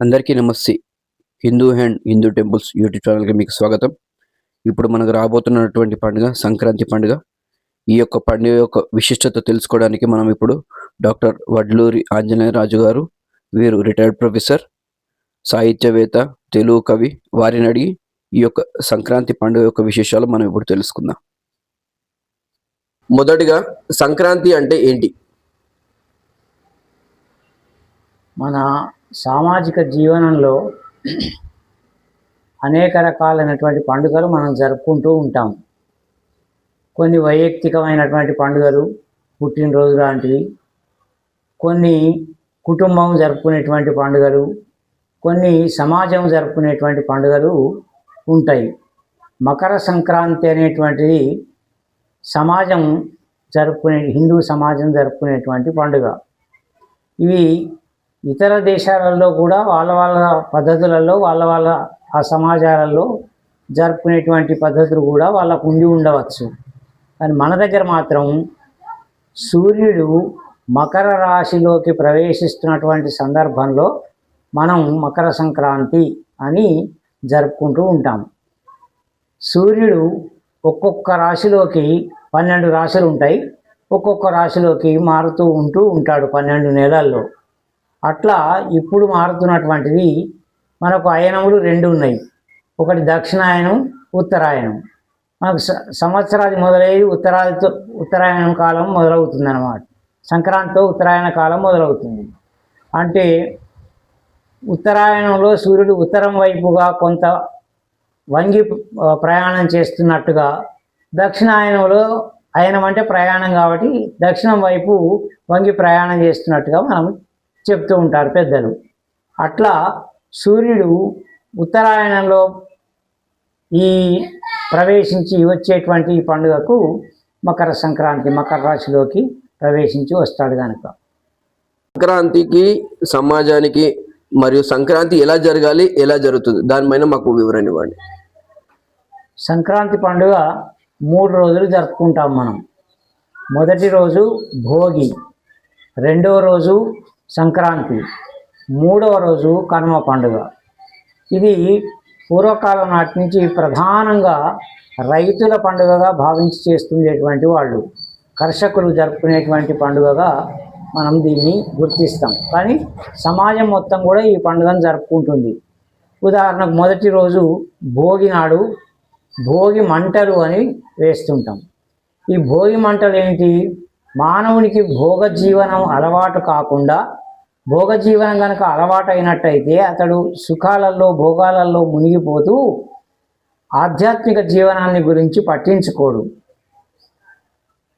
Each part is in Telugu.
అందరికీ నమస్తే. Hindu and Hindu temples YouTube ఛానల్కి మీకు స్వాగతం. ఇప్పుడు మనకు రాబోతున్నటువంటి పండుగ సంక్రాంతి పండుగ. ఈ యొక్క పండుగ యొక్క విశిష్టత తెలుసుకోవడానికి మనం ఇప్పుడు డాక్టర్ వడ్లూరి ఆంజనేయ రాజు గారు వీరు రిటైర్డ్ ప్రొఫెసర్ సాహిత్యవేత్త తెలుగు కవి వారిని అడిగి ఈ యొక్క సంక్రాంతి పండుగ యొక్క విశేషాలు మనం ఇప్పుడు తెలుసుకుందాం. మొదటిగా సంక్రాంతి అంటే ఏంటి? మన సామాజిక జీవనంలో అనేక రకాలైనటువంటి పండుగలు మనం జరుపుకుంటూ ఉంటాం. కొన్ని వైయక్తికమైనటువంటి పండుగలు పుట్టినరోజు లాంటివి కొన్ని కుటుంబం జరుపుకునేటువంటి పండుగలు కొన్ని సమాజం జరుపుకునేటువంటి పండుగలు ఉంటాయి. మకర సంక్రాంతి అనేటువంటిది సమాజం జరుపుకునే హిందూ సమాజం జరుపుకునేటువంటి పండుగ. ఇవి ఇతర దేశాలలో కూడా వాళ్ళ వాళ్ళ పద్ధతులలో వాళ్ళ వాళ్ళ ఆ సమాజాలలో జరుపుకునేటువంటి పద్ధతులు కూడా వాళ్ళకు ఉండి ఉండవచ్చు. కానీ మన దగ్గర మాత్రం సూర్యుడు మకర రాశిలోకి ప్రవేశిస్తున్నటువంటి సందర్భంలో మనం మకర సంక్రాంతి అని జరుపుకుంటూ ఉంటాం. సూర్యుడు ఒక్కొక్క రాశిలోకి పన్నెండు రాశులు ఉంటాయి. ఒక్కొక్క రాశిలోకి మారుతూ ఉంటూ ఉంటాడు పన్నెండు నెలల్లో. అట్లా ఇప్పుడు మారుతున్నటువంటివి మనకు అయనములు రెండు ఉన్నాయి. ఒకటి దక్షిణాయనం ఉత్తరాయణం మనకు స- సంవత్సరాది మొదలయ్యి ఉత్తరాదితో ఉత్తరాయణం కాలం మొదలవుతుంది అన్నమాట సంక్రాంతితో ఉత్తరాయణ కాలం మొదలవుతుంది. అంటే ఉత్తరాయణంలో సూర్యుడు ఉత్తరం వైపుగా కొంత వంగి ప్రయాణం చేస్తున్నట్టుగా దక్షిణాయనంలో అయనం అంటే ప్రయాణం కాబట్టి దక్షిణం వైపు వంగి ప్రయాణం చేస్తున్నట్టుగా మనం చెప్తూ ఉంటారు పెద్దలు. అట్లా సూర్యుడు ఉత్తరాయణంలో ఈ ప్రవేశించి వచ్చేటువంటి ఈ పండుగకు మకర సంక్రాంతి మకర రాశిలోకి ప్రవేశించి వస్తాడు కనుక సంక్రాంతికి సమాజానికి మరియు సంక్రాంతి ఎలా జరగాలి ఎలా జరుగుతుంది దానిపైన మాకు వివరణ ఇవ్వండి. సంక్రాంతి పండుగ మూడు రోజులు జరుపుకుంటాం మనం. మొదటి రోజు భోగి రెండవ రోజు సంక్రాంతి మూడవ రోజు కనుమ పండుగ. ఇది పూర్వకాలం నాటి నుంచి ప్రధానంగా రైతుల పండుగగా భావించి చేస్తుండేటువంటి వాళ్ళు కర్షకులు జరుపుకునేటువంటి పండుగగా మనం దీన్ని గుర్తిస్తాం. కానీ సమాజం మొత్తం కూడా ఈ పండుగను జరుపుకుంటుంది. ఉదాహరణకు మొదటి రోజు భోగి నాడు భోగి మంటలు అని వేస్తుంటాం. ఈ భోగి మంటలు ఏంటి? మానవునికి భోగ జీవనం అలవాటు కాకుండా భోగ జీవనం కనుక అలవాటు అయినట్టయితే అతడు సుఖాలలో భోగాలలో మునిగిపోతూ ఆధ్యాత్మిక జీవనాన్ని గురించి పట్టించుకోడు.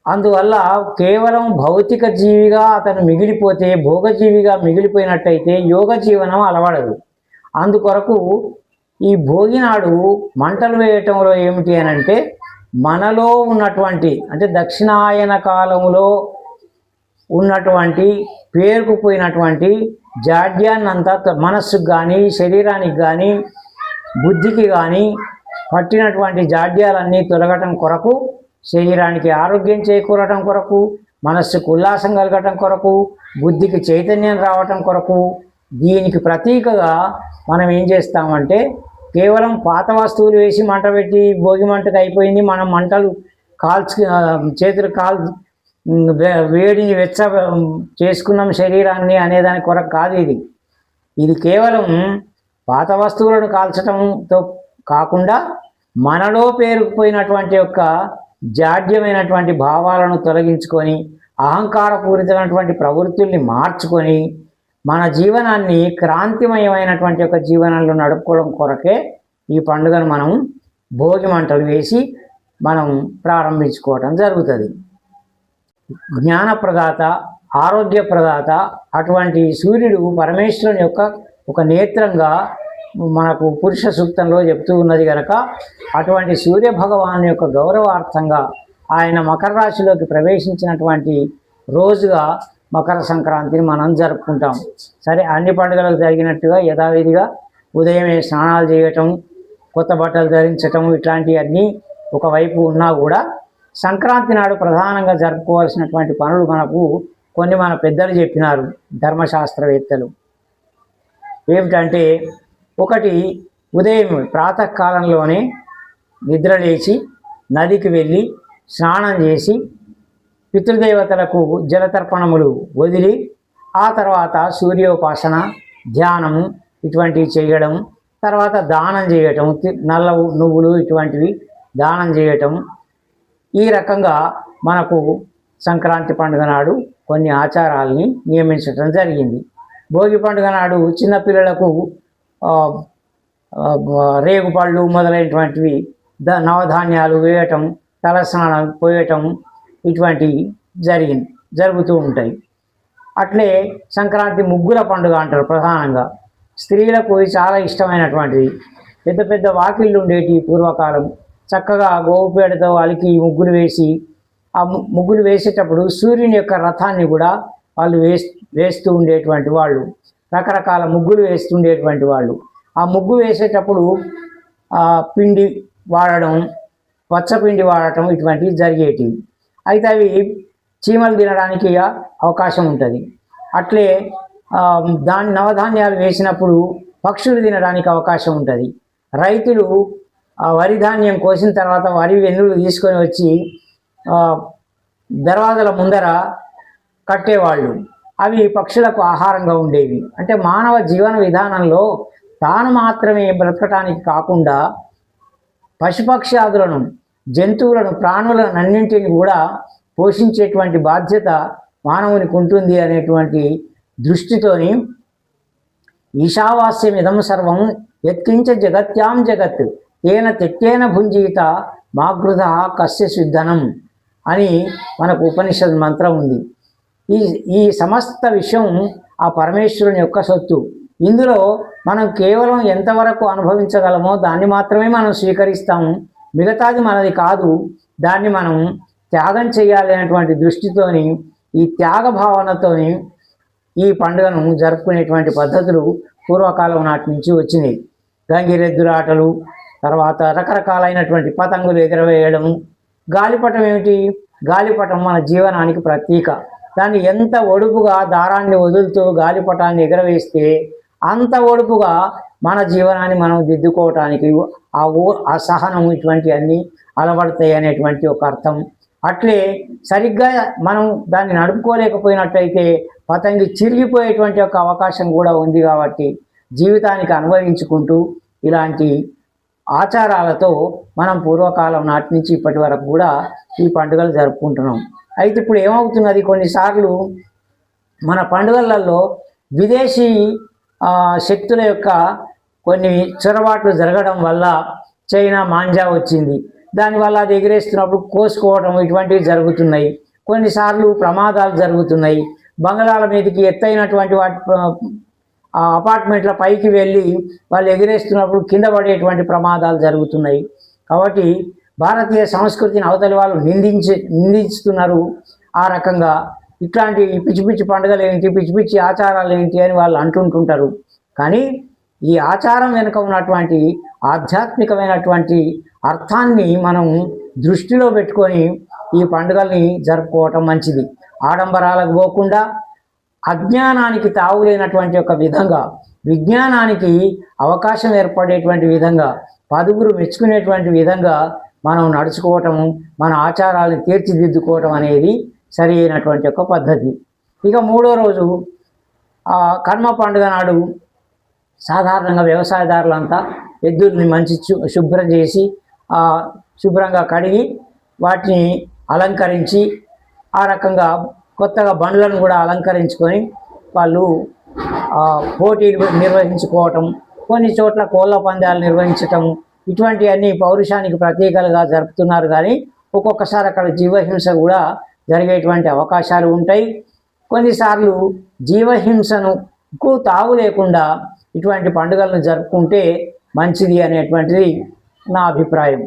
అందువల్ల కేవలం భౌతిక జీవిగా అతను మిగిలిపోతే భోగజీవిగా మిగిలిపోయినట్టయితే యోగ జీవనం అలవడదు. అందుకొరకు ఈ భోగినాడు మంటలు వేయటంలో ఏమిటి అని అంటే మనలో ఉన్నటువంటి అంటే దక్షిణాయన కాలంలో ఉన్నటువంటి పేరుకుపోయినటువంటి జాడ్యాన్నంతా త- మనస్సుకు కానీ శరీరానికి కానీ బుద్ధికి కానీ పట్టినటువంటి జాడ్యాలన్నీ తొలగటం కొరకు శరీరానికి ఆరోగ్యం చేకూరటం కొరకు మనస్సుకు ఉల్లాసం కలగటం కొరకు బుద్ధికి చైతన్యం రావటం కొరకు దీనికి ప్రతీకగా మనం ఏం చేస్తామంటే కేవలం పాత వస్తువులు వేసి మంట పెట్టి భోగి మంటకు అయిపోయింది. మనం మంటలు కాల్చు చేతులు కాల్ వే- వేడిని వెచ్చ చేసుకున్నాం శరీరాన్ని అనేదాని కొరకు కాదు ఇది. ఇది కేవలం పాత వస్తువులను కాల్చడంతో కాకుండా మనలో పేరుకుపోయినటువంటి యొక్క జాడ్యమైనటువంటి భావాలను తొలగించుకొని అహంకారపూరితమైనటువంటి ప్రవృత్తుల్ని మార్చుకొని మన జీవనాన్ని క్రాంతిమయమైనటువంటి యొక్క జీవనంలో నడుపుకోవడం కొరకే ఈ పండుగను మనం భోగి మంటలు వేసి మనం ప్రారంభించుకోవటం జరుగుతుంది. జ్ఞానప్రదాత ఆరోగ్య ప్రదాత అటువంటి సూర్యుడు పరమేశ్వరుని యొక్క ఒక నేత్రంగా మనకు పురుష సూక్తంలో చెప్తూ ఉన్నది కనుక అటువంటి సూర్య భగవాన్ యొక్క గౌరవార్థంగా ఆయన మకర రాశిలోకి ప్రవేశించినటువంటి రోజుగా మకర సంక్రాంతిని మనం జరుపుకుంటాం. సరే అన్ని పండుగలకు జరిగినట్టుగా యథావిధిగా ఉదయమే స్నానాలు చేయటం కొత్త బట్టలు ధరించటం ఇట్లాంటివన్నీ ఒకవైపు ఉన్నా కూడా సంక్రాంతి నాడు ప్రధానంగా జరుపుకోవాల్సినటువంటి పనులు మనకు కొన్ని మన పెద్దలు చెప్పినారు ధర్మశాస్త్రవేత్తలు. ఏమిటంటే ఒకటి ఉదయం ప్రాతకాలంలోనే నిద్ర లేచి నదికి వెళ్ళి స్నానం చేసి పితృదేవతలకు జలతర్పణములు వదిలి ఆ తర్వాత సూర్యోపాసన ధ్యానము ఇటువంటివి చేయడం తర్వాత దానం చేయటం నల్ల నువ్వులు ఇటువంటివి దానం చేయటం. ఈ రకంగా మనకు సంక్రాంతి పండుగ నాడు కొన్ని ఆచారాల్ని నియమించడం జరిగింది. భోగి పండుగ నాడు చిన్నపిల్లలకు రేగుపళ్ళు మొదలైనటువంటివి ద నవధాన్యాలు వేయటం తలస్నానం పోయటం ఇటువంటివి జరిగింది జరుగుతూ ఉంటాయి. అట్లే సంక్రాంతి ముగ్గుల పండుగ అంటారు ప్రధానంగా. స్త్రీలకు చాలా ఇష్టమైనటువంటిది. పెద్ద పెద్ద వాకిళ్ళు ఉండేటి పూర్వకాలం. చక్కగా గోవుపేడతో అలికి ముగ్గులు వేసి ఆ ముగ్గులు వేసేటప్పుడు సూర్యుని యొక్క రథాన్ని కూడా వాళ్ళు వేస్ వేస్తూ ఉండేటువంటి వాళ్ళు. రకరకాల ముగ్గులు వేస్తుండేటువంటి వాళ్ళు. ఆ ముగ్గు వేసేటప్పుడు పిండి వాడడం పచ్చపిండి వాడటం ఇటువంటివి జరిగేటివి. అయితే అవి చీమలు తినడానికి అవకాశం ఉంటుంది. అట్లే దాని నవధాన్యాలు వేసినప్పుడు పక్షులు తినడానికి అవకాశం ఉంటుంది. రైతులు వరి ధాన్యం కోసిన తర్వాత వరి వెన్నులు తీసుకొని వచ్చి దర్వాజల ముందర కట్టేవాళ్ళు. అవి పక్షులకు ఆహారంగా ఉండేవి. అంటే మానవ జీవన విధానంలో తాను మాత్రమే బ్రతకటానికి కాకుండా పశుపక్ష్యాదులను జంతువులను ప్రాణులను అన్నింటిని కూడా పోషించేటువంటి బాధ్యత మానవునికి ఉంటుంది అనేటువంటి దృష్టితోని ఈశావాస్యం ఇదం సర్వం ఎత్కించ జగత్యాం జగత్ తేన తెత్తేన భుంజీత మాగృధ కస్య శుద్ధనం అని మనకు ఉపనిషద్ మంత్రం ఉంది. ఈ ఈ సమస్త విషయం ఆ పరమేశ్వరుని యొక్క సొత్తు. ఇందులో మనం కేవలం ఎంతవరకు అనుభవించగలమో దాన్ని మాత్రమే మనం స్వీకరిస్తాము. మిగతాది మనది కాదు. దాన్ని మనం త్యాగం చేయాలి అనేటువంటి దృష్టితోని ఈ త్యాగ భావనతోని ఈ పండుగను జరుపుకునేటువంటి పద్ధతులు పూర్వకాలం నాటి నుంచి వచ్చినాయి. గంగిరెద్దురాటలు తర్వాత రకరకాలైనటువంటి పతంగులు ఎగరవేయడము గాలిపటం ఏమిటి? గాలిపటం మన జీవనానికి ప్రతీక. దాన్ని ఎంత ఒడుపుగా దారాన్ని వదులుతూ గాలిపటాన్ని ఎగరవేస్తే అంత ఒడుపుగా మన జీవనాన్ని మనం దిద్దుకోవటానికి ఆ ఓ ఆ సహనం ఇటువంటివన్నీ అలవడతాయి అనేటువంటి ఒక అర్థం. అట్లే సరిగ్గా మనం దాన్ని నడుపుకోలేకపోయినట్టయితే పతంగి చిరిగిపోయేటువంటి ఒక అవకాశం కూడా ఉంది కాబట్టి జీవితానికి అనుభవించుకుంటూ ఇలాంటి ఆచారాలతో మనం పూర్వకాలం నాటి నుంచి ఇప్పటి వరకు కూడా ఈ పండుగలు జరుపుకుంటున్నాం. అయితే ఇప్పుడు ఏమవుతున్నది? కొన్నిసార్లు మన పండుగలలో విదేశీ శక్తుల యొక్క కొన్ని చొరబాట్లు జరగడం వల్ల చైనా మాంజా వచ్చింది. దానివల్ల అది ఎగిరేస్తున్నప్పుడు కోసుకోవడం ఇటువంటివి జరుగుతున్నాయి. కొన్నిసార్లు ప్రమాదాలు జరుగుతున్నాయి. బంగాళాల మీదకి ఎత్తైనటువంటి వాటి అపార్ట్మెంట్ల పైకి వెళ్ళి వాళ్ళు ఎగిరేస్తున్నప్పుడు కింద పడేటువంటి ప్రమాదాలు జరుగుతున్నాయి. కాబట్టి భారతీయ సంస్కృతిని అవతలి వాళ్ళు నిందించి నిందిస్తున్నారు ఆ రకంగా. ఇట్లాంటి పిచ్చి పిచ్చి పండుగలు ఏంటి పిచ్చి పిచ్చి ఆచారాలు ఏంటి అని వాళ్ళు అంటుంటుంటారు. కానీ ఈ ఆచారం వెనుక ఉన్నటువంటి ఆధ్యాత్మికమైనటువంటి అర్థాన్ని మనం దృష్టిలో పెట్టుకొని ఈ పండుగల్ని జరుపుకోవటం మంచిది. ఆడంబరాలకు పోకుండా అజ్ఞానానికి తావులేనటువంటి ఒక విధంగా విజ్ఞానానికి అవకాశం ఏర్పడేటువంటి విధంగా పదుగురు మెచ్చుకునేటువంటి విధంగా మనం నడుచుకోవటము మన ఆచారాలను తీర్చిదిద్దుకోవటం అనేది సరి అయినటువంటి ఒక పద్ధతి. ఇక మూడో రోజు కర్మ పండుగ నాడు సాధారణంగా వ్యవసాయదారులంతా ఎద్దుల్ని మంచి శుభ్రం చేసి శుభ్రంగా కడిగి వాటిని అలంకరించి ఆ రకంగా కొత్తగా బండ్లను కూడా అలంకరించుకొని వాళ్ళు పోటీలు నిర్వహించుకోవటం కొన్ని చోట్ల కోళ్ళ పందాలు నిర్వహించటం ఇటువంటివన్నీ పౌరుషానికి ప్రతీకలుగా జరుపుతున్నారు. కానీ ఒక్కొక్కసారి అక్కడ జీవహింస కూడా జరిగేటువంటి అవకాశాలు ఉంటాయి. కొన్నిసార్లు జీవహింసను కు తావు లేకుండా ఇటువంటి పండుగలను జరుపుకుంటే మంచిది అనేటువంటిది నా అభిప్రాయం.